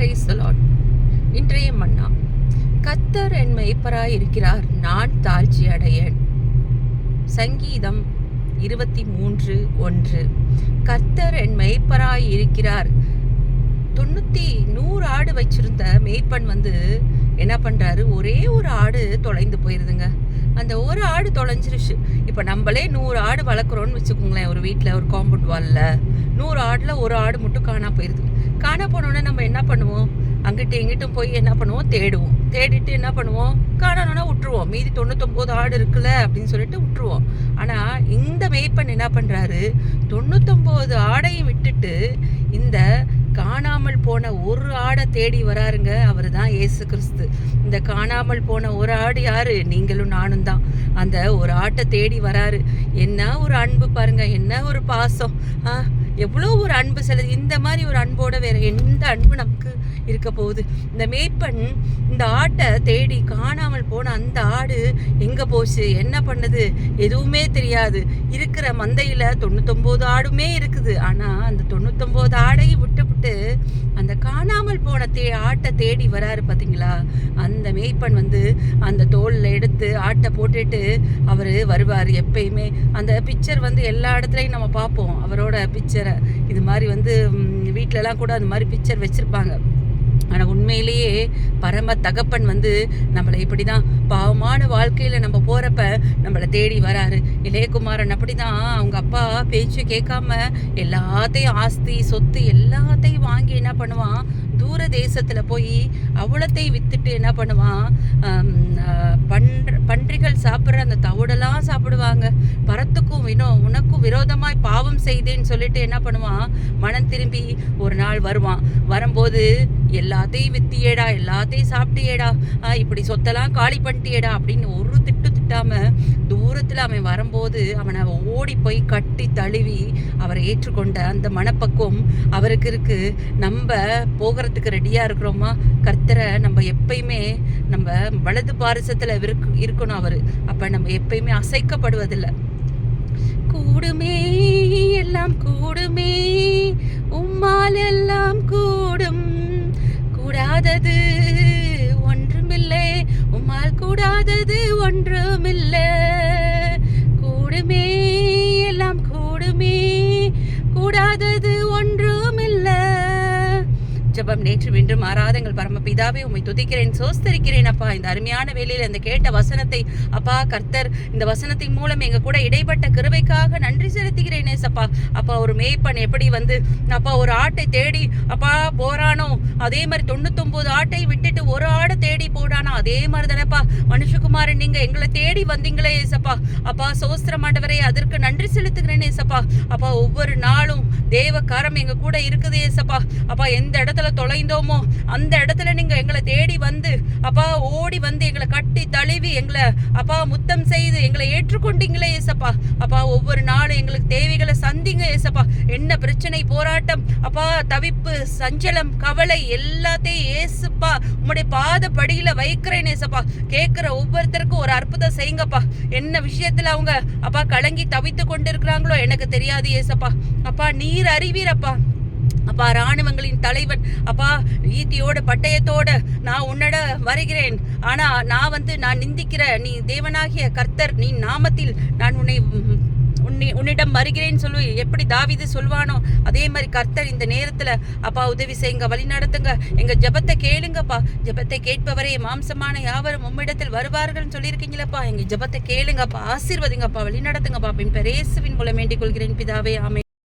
Price Lord இன்றைய மன்னா கத்தர் என் மெய்ப்பராய் இருக்கிறார் நான் தாழ்ச்சி அடையேன். சங்கீதம் இருபத்தி மூன்று ஒன்று. கர்த்தர் என் மெய்ப்பராய் இருக்கிறார் தொண்ணூற்றி நூறு ஆடு வச்சிருந்த மேய்ப்பன் வந்து என்ன பண்ணுறாரு ஒரே ஒரு ஆடு தொலைந்து போயிருதுங்க. அந்த ஒரு ஆடு தொலைஞ்சிருச்சு. இப்போ நம்மளே நூறு ஆடு வளர்க்குறோன்னு வச்சுக்கோங்களேன் ஒரு வீட்டில் ஒரு காம்பவுண்ட் வாலில் நூறு ஆடில் ஒரு ஆடு மட்டும் காணா போயிருது. காணா போனோடனே நம்ம என்ன பண்ணுவோம்? அங்கிட்டு எங்கிட்டும் போய் என்ன பண்ணுவோம்? தேடுவோம். தேடிட்டு என்ன பண்ணுவோம்? காணணும்னா விட்டுருவோம் மீதி தொண்ணூத்தொம்போது ஆடு இருக்குல்ல அப்படின்னு சொல்லிட்டு விட்டுருவோம் ஆனால் இந்த மேய்ப்பன் என்ன பண்ணுறாரு தொண்ணூத்தொம்போது ஆடையும் விட்டுட்டு இந்த காணாமல் போன ஒரு ஆடை தேடி வராருங்க அவர் தான் ஏசு கிறிஸ்து. இந்த காணாமல் போன ஒரு ஆடு யாரு? நீங்களும் நானும் தான். அந்த ஒரு ஆட்டை தேடி வராரு. என்ன ஒரு அன்பு பாருங்க. என்ன ஒரு பாசம். ஆ எவ்வளோ ஒரு அன்பு செலுது. இந்த மாதிரி ஒரு அன்போட வேறு எந்த அன்பு நமக்கு இருக்க போகுது? இந்த மேய்ப்பன் இந்த ஆட்டை தேடி காணாமல் போன அந்த ஆடு எங்கே போச்சு? என்ன பண்ணுது? எதுவுமே தெரியாது. இருக்கிற மந்தையில் தொண்ணூத்தொம்போது ஆடுமே இருக்குது. ஆனால் அந்த தொண்ணூத்தொம்போது ஆடையும் விட்டுவிட்டு காணாமல் போன தே ஆட்டை தேடி வராரு பார்த்தீங்களா அந்த மேய்ப்பன் வந்து அந்த தோலில் எடுத்து ஆட்டை போட்டுட்டு அவர் வருவார் எப்பயுமே. அந்த பிக்சர் வந்து எல்லா இடத்துலையும் நம்ம பார்ப்போம். அவரோட பிக்சரை இது மாதிரி வந்து வீட்டிலலாம் கூட அந்த மாதிரி பிக்சர் வச்சுருப்பாங்க. ஆனால் உண்மையிலேயே பரம தகப்பன் வந்து நம்மளை இப்படி தான் பாவமான வாழ்க்கையில் நம்ம போகிறப்ப நம்மளை தேடி வராரு. இளையகுமாரன் அப்படி தான் அவங்க அப்பா பேச்சு கேட்காம எல்லாத்தையும் ஆஸ்தி சொத்து எல்லாத்தையும் வாங்கி என்ன பண்ணுவான்? தூர தேசத்தில் போய் அவ்வளோத்தையும் வித்துட்டு என்ன பண்ணுவான்? பன்ற பன்றிகள் சாப்பிட்ற அந்த தவிடெல்லாம் சாப்பிடுவாங்க. பரத்துக்கும் வினோ உனக்கும் விரோதமாய் பாவம் செய்தேன்னு சொல்லிட்டு என்ன பண்ணுவான்? மனம் திரும்பி ஒரு நாள் வருவான். வரும்போது எல்லாத்தையும் வித்தியேடா எல்லாத்தையும் சாப்பிட்டியேடா. இப்படி சொத்தெல்லாம் காலி பண்ணிட்டியேடா அப்படின்னு ஒரு திட்டு திட்டாம தூரத்துல அவன் வரும்போது அவனை ஓடி போய் கட்டி தழுவி அவரை ஏற்றுக்கொண்ட அந்த மனப்பக்குவம் அவருக்கு இருக்கு. நம்ம போகிறதுக்கு ரெடியா இருக்கிறோமா? கர்த்தரை நம்ம எப்பயுமே நம்ம வலது பாரிசத்துல இருக்கணும் அவர். அப்ப நம்ம எப்பயுமே அசைக்கப்படுவதில்லை. கூடுமே எல்லாம் கூடுமே. உம்மால் எல்லாம் கூடும் கூடாதது ஒன்றுமில்லை. கூடுமே எல்லாம் கூடுமே. கூடாதது ஜபம் நேற்று இன்று மாறாத எங்கள் பரமபிதாவே உண்மை துதிக்கிறேன் சோஸ்தரிக்கிறேன் அப்பா. இந்த அருமையான வேலையில் இந்த கேட்ட வசனத்தை அப்பா கர்த்தர் இந்த வசனத்தின் மூலம் எங்க கூட இடைப்பட்ட கிருவைக்காக நன்றி செலுத்துகிறேன் சப்பா அப்பா ஒரு மேய்ப்பன் எப்படி வந்து அப்பா ஒரு ஆட்டை தேடி அப்பா போறானோ அதே மாதிரி தொண்ணூத்தொன்பது ஆட்டை விட்டுட்டு ஒரு ஆடை தேடி போடானோ அதே மாதிரி தானேப்பா மனுஷகுமாரன் நீங்க எங்களை தேடி வந்தீங்களே ஏசப்பா. அப்பா சோஸ்திரம் ஆண்டவரே அதற்கு நன்றி செலுத்துகிறேன் ஏசப்பா. அப்பா ஒவ்வொரு நாளும் தேவ கரம் எங்க கூட இருக்குது ஏசப்பா. அப்பா எந்த இடத்துல தொலைந்தோமோ? அந்த இடத்துல நீங்க எங்களை தேடி வந்து அப்பா ஓடி வந்து எங்களை கட்டி தழுவி எங்களை அப்பா முத்தம் செய்து எங்களை ஏற்றுக்கொண்டீங்களே ஏசப்பா. அப்பா ஒவ்வொரு நாளும் எங்களுக்கு தேவைகளை சந்திங்க ஏசப்பா. என்ன பிரச்சனை போராட்டம் அப்பா தவிப்பு சஞ்சலம் கவலை எல்லாத்தையும் ஏசுப்பா உம்முடைய பாத படியில வைக்கிறேன் ஏசப்பா. கேட்கிற ஒவ்வொருத்தருக்கும் ஒரு அற்புதம் செய்யுங்கப்பா. என்ன விஷயத்துல அவங்க அப்பா கலங்கி தவித்து கொண்டிருக்கிறாங்களோ எனக்கு தெரியாது ஏசப்பா. அப்பா நீர் அறிவீரப்பா. அப்பா ராணுவங்களின் தலைவன். அப்பா ஈட்டியோட பட்டயத்தோட நான் உன்னட வருகிறேன். ஆனா நான் வந்து நான் நிந்திக்கிற நீ தேவனாகிய கர்த்தர் நீ நாமத்தில் நான் உன்னை உன்னை உன்னிடம் வருகிறேன்னு சொல்லி. எப்படி தாவிது சொல்வானோ அதே மாதிரி கர்த்தர் இந்த நேரத்தில் அப்பா உதவி செய்யுங்க வழி நடத்துங்க. எங்கள் ஜெபத்தை கேளுங்கப்பா. ஜெபத்தை கேட்பவரே மாம்சமான யாவரும் உம்மிடத்தில் வருவார்கள்னு சொல்லியிருக்கீங்களப்பா. எங்கள் ஜெபத்தை கேளுங்கப்பா. ஆசீர்வதிங்கப்பா. வழி நடத்துங்கப்பா. பின் பெரேசுவின் மூலம் வேண்டிக் கொள்கிறேன். பிதாவே ஆமே